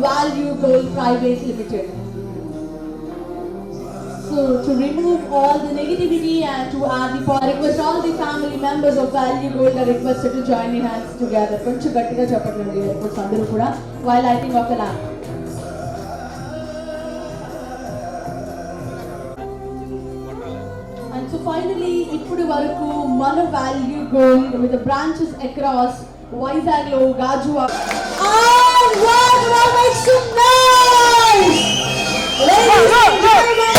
Value Gold Private Limited. So to remove all the negativity and to add the I request all the family members of Value Gold are requested to join the hands together. కొంచెం గట్టిగా చెప్పండి request అందరూ కూడా while lighting of the lamp. And so finally, ఇప్పుడు వరకు మన Value Gold with the branches across Vizag everyone make some noise! Ladies and gentlemen!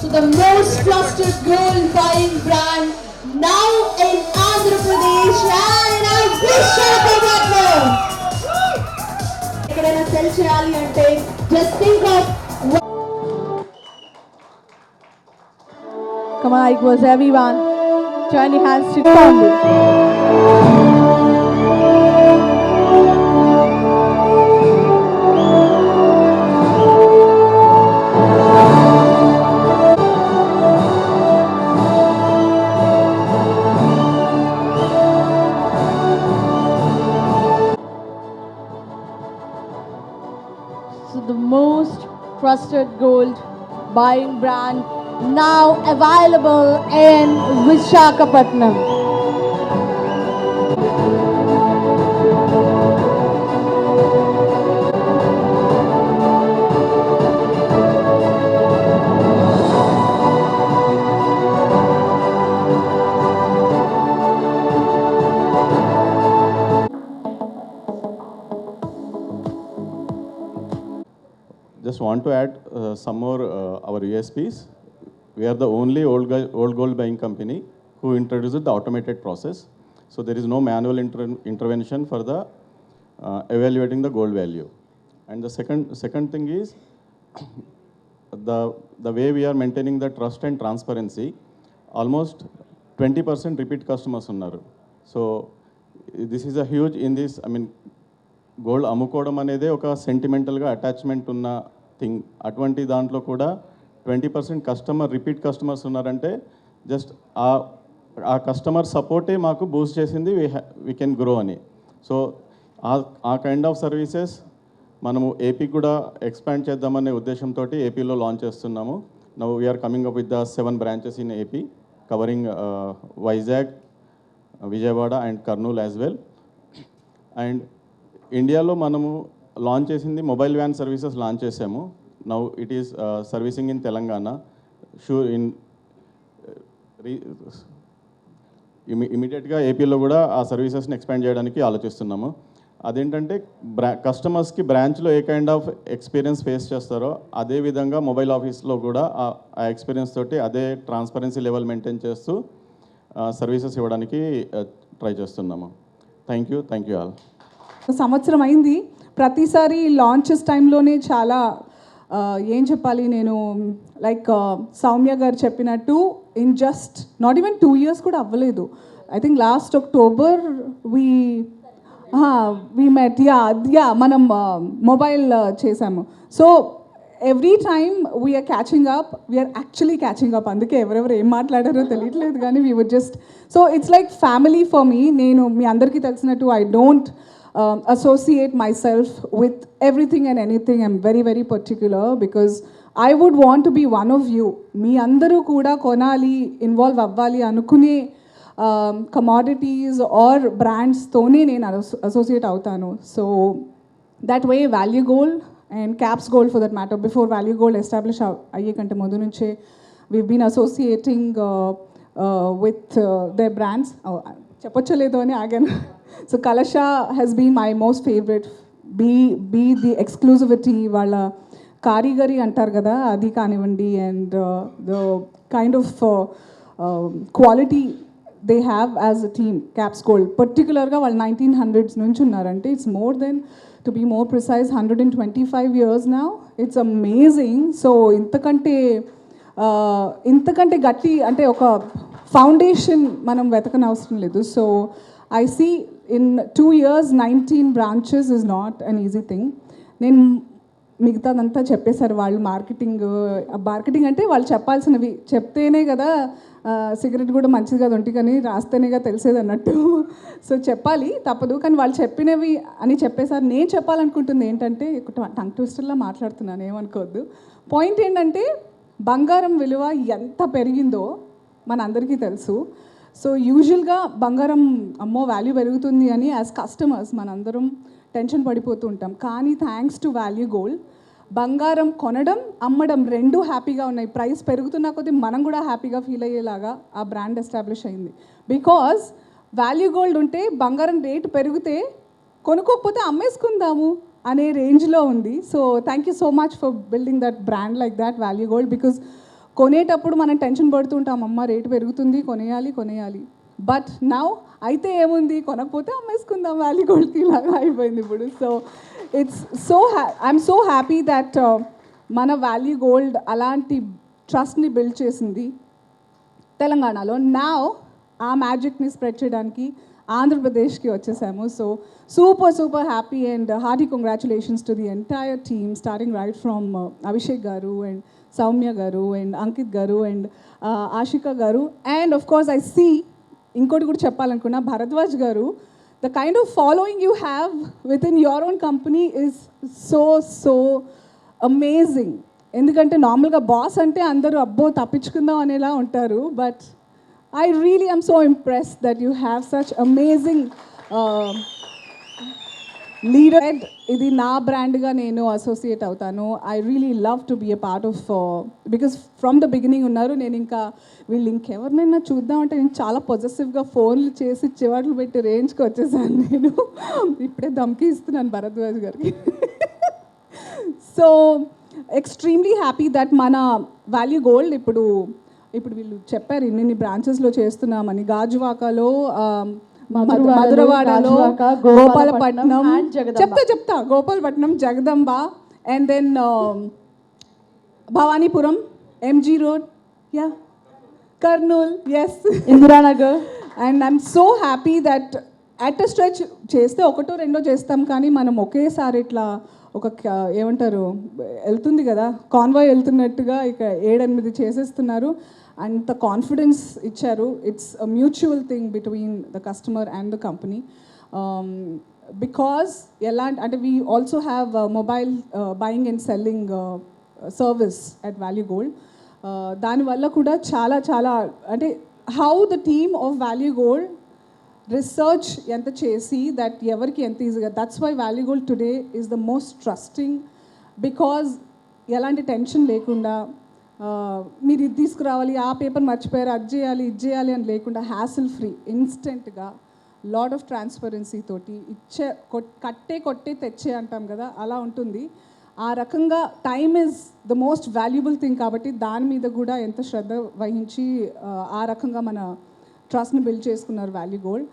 So the most trusted gold buying brand now in Andhra Pradesh and I wish Visakhapatnam. ఎక్కడైనా sell చేయాలి అంటే just think of Come on, it was everyone. Join your hands to come. Gold buying brand now available in Visakhapatnam. Just want to add uh, some more uh, our USPs. We are the only old, gu- old gold buying company who introduced the automated process. So there is no manual inter- intervention for the uh, evaluating the gold value. And the second, second thing is the, the way we are maintaining the trust and transparency, almost 20% repeat customers ఉన్నారు so this is a huge in this I mean gold అమ్ముకోవడం అనేది ఒక సెంటిమెంటల్గా attachment ఉన్న thing అటువంటి దాంట్లో కూడా twenty percent customer repeat customers ఉన్నారంటే just ఆ ఆ కస్టమర్ సపోర్టే మాకు బూస్ట్ చేసింది వీ వీ కెన్ గ్రో అని. సో ఆ ఆ కైండ్ ఆఫ్ సర్వీసెస్ మనము ఏపీ కూడా ఎక్స్పాండ్ చేద్దామనే ఉద్దేశంతో ఏపీలో లాంచ్ చేస్తున్నాము. Now we're coming up with the seven branches in AP covering Vizag Vijayawada and Kurnool as well and ఇండియాలో మనము లాంచ్ చేసింది మొబైల్ వ్యాన్ సర్వీసెస్ లాంచ్ చేసాము. Now it is servicing in Telangana sure in ఇమీడియట్గా ఏపీలో కూడా ఆ సర్వీసెస్ని expand చేయడానికి ఆలోచిస్తున్నాము. అదేంటంటే బ్రా కస్టమర్స్కి బ్రాంచ్లో ఏ కైండ్ ఆఫ్ ఎక్స్పీరియన్స్ ఫేస్ చేస్తారో అదే విధంగా మొబైల్ ఆఫీస్లో కూడా ఆ ఎక్స్పీరియన్స్ తోటి అదే ట్రాన్స్పరెన్సీ లెవెల్ మెయింటైన్ చేస్తూ సర్వీసెస్ ఇవ్వడానికి uh, ట్రై చేస్తున్నాము. Thank you thank you all సంవత్సరం అయింది. ప్రతిసారి లాంచెస్ టైంలోనే చాలా ఏం చెప్పాలి నేను లైక్ సౌమ్య గారు చెప్పినట్టు in just not even two years కూడా అవ్వలేదు. I think last October we we met yeah yeah మనం మొబైల్ చేసాము so every time we're catching up we're actually catching up అందుకే ఎవరెవరు ఏం మాట్లాడారో తెలియట్లేదు కానీ we would just so it's like family for me నేను మీ అందరికీ తెలిసినట్టు I don't associate associate myself with everything and anything I'm very, very particular because I would want to be one of you. మీ అందరూ కూడా కొనాలి involve అవ్వాలి అనుకునే కమాడిటీస్ ఆర్ బ్రాండ్స్తోనే నేను అసోసియేట్ అవుతాను. So that way value gold and caps gold for that matter before value gold establish అయ్యే కంటే ముందు నుంచే we been associating with the brands చెప్పొచ్చలేదు అని ఆగాను. So Kalasha has been my most favourite be be the exclusivity వాళ్ళ కారీగరి అంటారు కదా అది కానివ్వండి and the kind of quality they have as a team caps gold పర్టికులర్గా వాళ్ళు నైన్టీన్ హండ్రెడ్స్ నుంచి ఉన్నారంటే it's more than to be more precise hundred and twenty five years నా ఇట్స్ అమేజింగ్ సో ఇంతకంటే ఇంతకంటే గట్టి అంటే ఒక ఫౌండేషన్ మనం వెతకని అవసరం లేదు. So I see in two years nineteen branches is not an easy thing నేను మిగతాదంతా చెప్పేశారు వాళ్ళు మార్కెటింగ్ మార్కెటింగ్ అంటే వాళ్ళు చెప్పాల్సినవి. చెప్తేనే కదా సిగరెట్ కూడా మంచిది కాదు ఒంటి కానీ రాస్తేనేగా తెలిసేది అన్నట్టు. సో చెప్పాలి తప్పదు. కానీ వాళ్ళు చెప్పినవి అని చెప్పేసారి నేను చెప్పాలనుకుంటుంది ఏంటంటే టంగ్ ట్విస్టర్లా మాట్లాడుతున్నాను ఏమనుకోవద్దు. పాయింట్ ఏంటంటే బంగారం విలువ ఎంత పెరిగిందో మనందరికీ తెలుసు. సో యూజువల్గా బంగారం అమ్మో వాల్యూ పెరుగుతుంది అని యాజ్ కస్టమర్స్ మనందరం టెన్షన్ పడిపోతూ ఉంటాం. కానీ థ్యాంక్స్ టు వాల్యూ గోల్డ్ బంగారం కొనడం అమ్మడం రెండు హ్యాపీగా ఉన్నాయి. ప్రైస్ పెరుగుతున్న కొద్దీ మనం కూడా హ్యాపీగా ఫీల్ అయ్యేలాగా ఆ బ్రాండ్ ఎస్టాబ్లిష్ అయింది. బికాజ్ వాల్యూ గోల్డ్ ఉంటే బంగారం రేటు పెరిగితే కొనుక్కోకపోతే అమ్మేసుకుందాము అనే రేంజ్లో ఉంది. So thank you so much for building that brand like that value gold because కొనేటప్పుడు మనం టెన్షన్ పడుతుంటాం అమ్మ రేటు పెరుగుతుంది కొనేయాలి కొనేయాలి. బట్ నౌ అయితే ఏముంది? కొనకపోతే అమ్మేసుకుందాం వ్యాలీ గోల్డ్కి ఇలాగా అయిపోయింది ఇప్పుడు. సో ఇట్స్ సో హ్యా ఐఎమ్ సో హ్యాపీ దట్ మన వ్యాలీ గోల్డ్ అలాంటి ట్రస్ట్ని బిల్డ్ చేసింది తెలంగాణలో. నా ఆ మ్యాజిక్ని స్ప్రెడ్ చేయడానికి ఆంధ్రప్రదేశ్కి వచ్చేసాము. So super super happy and hearty congratulations to the entire team starting right from Abhishek గారు అండ్ సౌమ్య గారు అండ్ అంకిత్ గారు అండ్ ఆషిక గారు. And of course I see ఇంకోటి కూడా చెప్పాలనుకున్నా భరద్వాజ్ గారు the kind of following you have with in your own company is so so amazing ఎందుకంటే నార్మల్గా బాస్ అంటే అందరూ అబ్బో తప్పించుకుందాం అనేలా ఉంటారు. But I really I'm so impress that you have such amazing leader ఇది నా బ్రాండ్గా నేను అసోసియేట్ అవుతాను. I really love to be a part of because from the beginning ఉన్నారు నేను ఇంకా వీళ్ళు ఇంకెవరినైనా చూద్దామంటే నేను చాలా పొజెసివ్గా ఫోన్లు చేసి చివాట్లు పెట్టి రేంజ్కి వచ్చేసాను నేను. ఇప్పుడే దమ్కి ఇస్తున్నాను భరద్వాజ్ గారికి. సో ఎక్స్ట్రీమ్లీ హ్యాపీ దట్ మన వాల్యూ గోల్డ్ ఇప్పుడు ఇప్పుడు వీళ్ళు చెప్పారు ఇన్ని బ్రాంచెస్లో చేస్తున్నామని. గాజువాకలో um, మధురవాడలో, గోపాలపట్నం. చెప్తా చెప్తా. Gopalapatnam Jagadamba and then Bhavanipuram MG road yeah Kurnool yes Indiranagar. And I'm so happy that at stretch చేస్తే ఒకటో రెండో చేస్తాం కానీ మనం ఒకేసారి ఇట్లా ఒక ఏమంటారు వెళ్తుంది కదా కాన్వాయ్ వెళ్తున్నట్టుగా ఇక ఏడెనిమిది చేసేస్తున్నారు. అంత కాన్ఫిడెన్స్ ఇచ్చారు. It's a mutual thing between the customer and the company because ఎలా అంటే we also have mobile buying and selling service at value gold దానివల్ల కూడా చాలా చాలా అంటే how the team of value gold research ఎంత చేసి దట్ ఎవరికి ఎంత ఈజీగా that's why value gold today is the most trusting because ఎలాంటి టెన్షన్ లేకుండా మీరు ఇది తీసుకురావాలి ఆ పేపర్ మర్చిపోయారు అది చేయాలి ఇది చేయాలి అని లేకుండా హ్యాసిల్ ఫ్రీ ఇన్స్టెంట్గా లాడ్ ఆఫ్ ట్రాన్స్పరెన్సీ తోటి ఇచ్చే కట్టే కొట్టే తెచ్చే అంటాం కదా అలా ఉంటుంది. ఆ రకంగా time is the most valuable thing కాబట్టి దాని మీద కూడా ఎంత శ్రద్ధ వహించి ఆ, రకంగా మన ట్రస్ట్ని బిల్డ్ చేసుకున్నారు వాల్యూ గోల్డ్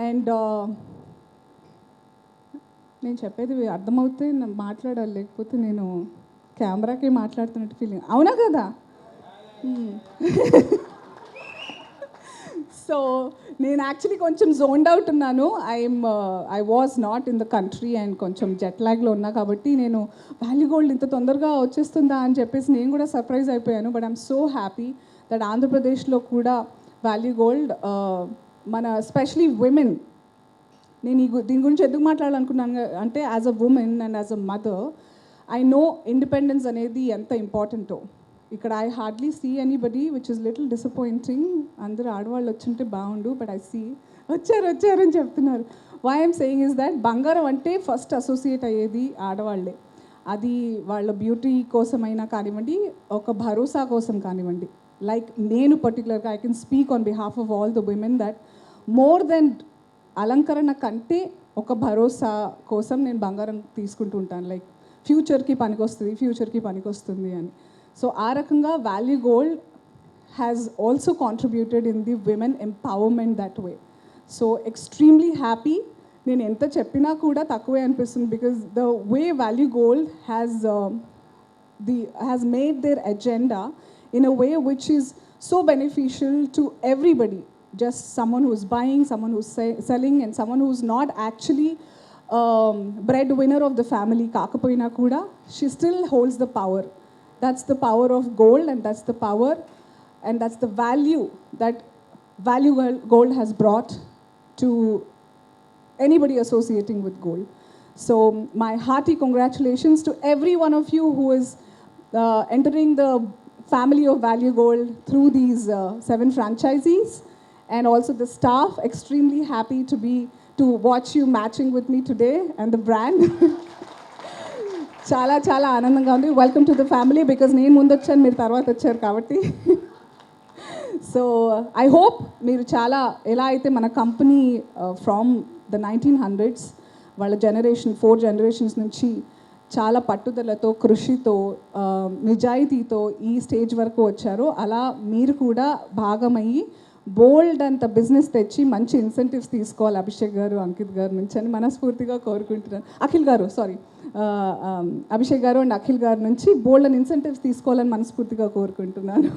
అండ్ నేను చెప్పేది అర్థమవుతే మాట్లాడాలి లేకపోతే నేను కెమెరాకే మాట్లాడుతున్నట్టు ఫీలింగ్ అవునా కదా? సో నేను యాక్చువల్లీ కొంచెం జోన్డ్ అవుట్ ఉన్నాను. I'm I was not in the country and కొంచెం జెట్ లాగ్లో ఉన్నా కాబట్టి నేను వ్యాలీ గోల్డ్ ఇంత తొందరగా వచ్చేస్తుందా అని చెప్పేసి నేను కూడా సర్ప్రైజ్ అయిపోయాను. But I'm so happy that ఆంధ్రప్రదేశ్లో కూడా వ్యాలీ గోల్డ్ uh, మన స్పెషలీ విమెన్ నేను ఈ గు- దీని గురించి ఎందుకు మాట్లాడాలనుకున్నాను అంటే as a woman and as a mother I know independence అనేది ఎంత ఇంపార్టెంటో ఇక్కడ I hardly see anybody which is little disappointing అందరూ ఆడవాళ్ళు వచ్చింటే బాగుండు బట్ ఐ సీ వచ్చారు వచ్చారు అని చెప్తున్నారు. Why I'm saying is that బంగారం అంటే ఫస్ట్ అసోసియేట్ అయ్యేది ఆడవాళ్ళే. అది వాళ్ళ బ్యూటీ కోసమైనా కానివ్వండి ఒక భరోసా కోసం కానివ్వండి. లైక్ నేను పర్టికులర్గా I can speak on behalf of all the women that more than అలంకరణ కంటే ఒక భరోసా కోసం నేను బంగారం తీసుకుంటూ ఉంటాను. లైక్ ఫ్యూచర్కి పనికొస్తుంది ఫ్యూచర్కి పనికొస్తుంది అని. సో ఆ రకంగా value gold has also contributed in the women empowerment that way so extremely happy నేను ఎంత చెప్పినా కూడా తక్కువే అనిపిస్తుంది because the way value gold has the has made their agenda in a way which is so beneficial to everybody Just someone who's buying, someone who's se- selling, and someone who's not actually um, breadwinner of the family, Kakapoina Kuda, she still holds the power. That's the power of gold, and that's the power, and that's the value that value Gold- has brought to anybody associating with gold. So, my hearty congratulations to every one of you who is uh, entering the family of Value Gold through these uh, seven franchisees, and also the staff. Extremely happy to be to watch you matching with me today and the brand చాలా చాలా ఆనందంగా ఉంది. Welcome to the family because నేను ముందు వచ్చాను మీరు తర్వాత వచ్చారు కాబట్టి. సో ఐ హోప్ మీరు చాలా ఎలా అయితే మన company from the nineteen hundreds వాళ్ళ జనరేషన్ ఫోర్ జనరేషన్స్ నుంచి చాలా పట్టుదలతో కృషితో uh, నిజాయితీతో ఈ స్టేజ్ వరకు వచ్చారో అలా మీరు కూడా భాగమయ్యి బోల్డ్ అంత బిజినెస్ తెచ్చి మంచి ఇన్సెంటివ్స్ తీసుకోవాలి అభిషేక్ గారు అంకిత్ గారు నుంచి అని మనస్ఫూర్తిగా కోరుకుంటున్నాను. అఖిల్ గారు సారీ అభిషేక్ గారు అండ్ అఖిల్ గారి నుంచి బోల్డ్ అని ఇన్సెంటివ్స్ తీసుకోవాలని మనస్ఫూర్తిగా కోరుకుంటున్నాను.